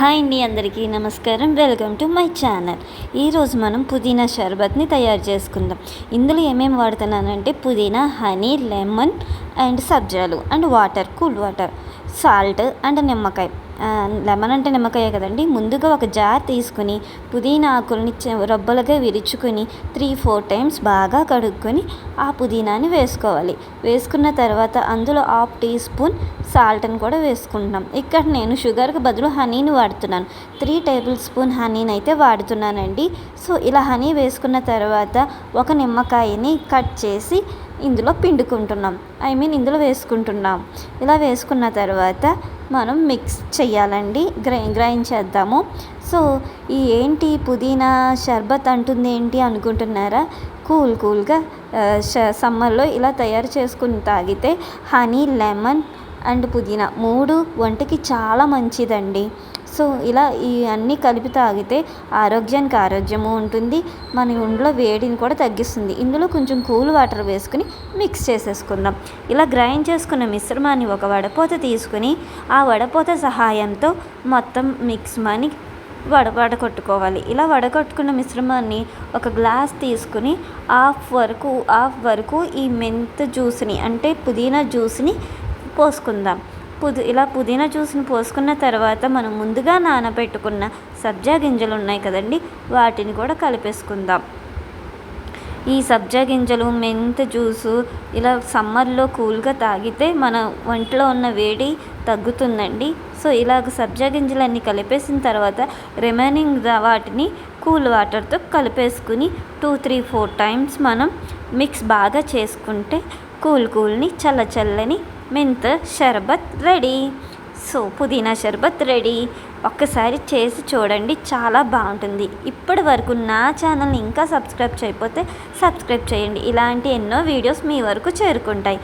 Hi అండి అందరికీ నమస్కారం. Welcome to my channel. ఈరోజు మనం పుదీనా షర్బత్ని తయారు చేసుకుందాం. ఇందులో ఏమేమి వాడుతున్నానంటే పుదీనా honey lemon and సబ్జాలు and water cool water salt and నిమ్మకాయ. లెమన్ అంటే నిమ్మకాయ కదండి. ముందుగా ఒక జార్ తీసుకుని పుదీనా ఆకుల్ని రొబ్బలుగా విరుచుకొని త్రీ ఫోర్ టైమ్స్ బాగా కడుక్కొని ఆ పుదీనాని వేసుకోవాలి. వేసుకున్న తర్వాత అందులో హాఫ్ టీ స్పూన్ సాల్ట్ని కూడా వేసుకుంటున్నాం. ఇక్కడ నేను షుగర్కి బదులు హనీని వాడుతున్నాను. త్రీ టేబుల్ స్పూన్ హనీని అయితే వాడుతున్నానండి. సో ఇలా హనీ వేసుకున్న తర్వాత ఒక నిమ్మకాయని కట్ చేసి ఇందులో పిండుకుంటున్నాం. ఐ మీన్ ఇందులో వేసుకుంటున్నాం. ఇలా వేసుకున్న తర్వాత మనం మిక్స్ చేయాలండి గ్రై గ్రైండ్ చేద్దాము. సో ఈ ఏంటి పుదీనా షర్బత్ అంటుంది ఏంటి అనుకుంటున్నారా? కూల్ కూల్గా సమ్మర్లో ఇలా తయారు చేసుకుని తాగితే హనీ లెమన్ అండ్ పుదీనా మూడు వంటకి చాలా మంచిదండి. సో ఇలా ఈ అన్నీ కలిపి తాగితే ఆరోగ్యానికి ఆరోగ్యము ఉంటుంది. మన ఒంట్లో వేడిని కూడా తగ్గిస్తుంది. ఇందులో కొంచెం కూల్ వాటర్ వేసుకుని మిక్స్ చేసేసుకుందాం. ఇలా గ్రైండ్ చేసుకున్న మిశ్రమాన్ని ఒక వడపోత తీసుకుని ఆ వడపోత సహాయంతో మొత్తం మిక్స్ మని వడ వడగొట్టుకోవాలి ఇలా వడగొట్టుకున్న మిశ్రమాన్ని ఒక గ్లాస్ తీసుకుని హాఫ్ వరకు హాఫ్ వరకు ఈ మెంత్ జ్యూస్ని అంటే పుదీనా జ్యూస్ని పోసుకుందాం. పుది ఇలా పుదీనా జ్యూస్ని పోసుకున్న తర్వాత మనం ముందుగా నానబెట్టుకున్న సబ్జా గింజలు ఉన్నాయి కదండి వాటిని కూడా కలిపేసుకుందాం. ఈ సబ్జా గింజలు మెంత జ్యూసు ఇలా సమ్మర్లో కూల్గా తాగితే మన ఒంట్లో ఉన్న వేడి తగ్గుతుందండి. సో ఇలాగ సబ్జా గింజలన్నీ కలిపేసిన తర్వాత రిమైనింగ్ వాటిని కూల్ వాటర్తో కలిపేసుకుని టూ త్రీ ఫోర్ టైమ్స్ మనం మిక్స్ బాగా చేసుకుంటే కూల్ కూల్ని చల్ల చల్లని మెంత షర్బత్ రెడీ. సో పుదీనా షర్బత్ రెడీ. ఒక్కసారి చేసి చూడండి చాలా బాగుంటుంది. ఇప్పటి వరకు నా ఛానల్ని ఇంకా సబ్స్క్రైబ్ చేయకపోతే సబ్స్క్రైబ్ చేయండి. ఇలాంటి ఎన్నో వీడియోస్ మీ వరకు చేరుకుంటాయి.